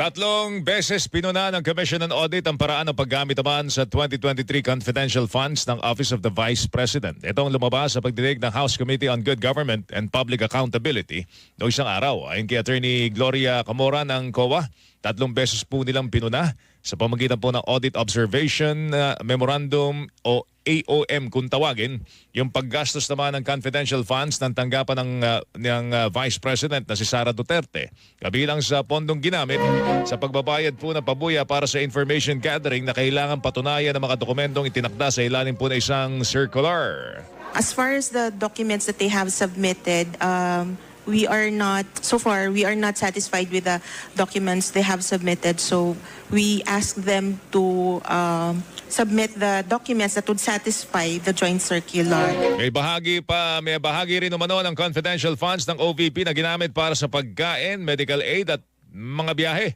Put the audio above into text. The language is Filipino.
Tatlong beses pinuna ng Commission on Audit ang paraan ng paggamit naman sa 2023 confidential funds ng Office of the Vice President. Ito ang lumabas sa pagdinig ng House Committee on Good Government and Public Accountability noong isang araw. Ayon kay Attorney Gloria Camora ng COA, tatlong beses po nilang pinuna sa pamagitan po ng Audit Observation uh, Memorandum o AOM kung tawagin, yung paggastos naman ng confidential funds ng tanggapan ng, uh, ng uh, Vice President na si Sara Duterte. Kabilang sa pondong ginamit sa pagbabayad po ng pabuya para sa information gathering na kailangan patunayan ng mga dokumentong itinakda sa ilalim po na isang circular. As far as the documents that they have submitted, um, we are not, so far, we are not satisfied with the documents they have submitted. So we ask them to um, submit the documents that would satisfy the joint circular. May bahagi pa, may bahagi rin umano ng confidential funds ng OVP na ginamit para sa pagkain, medical aid at mga biyahe.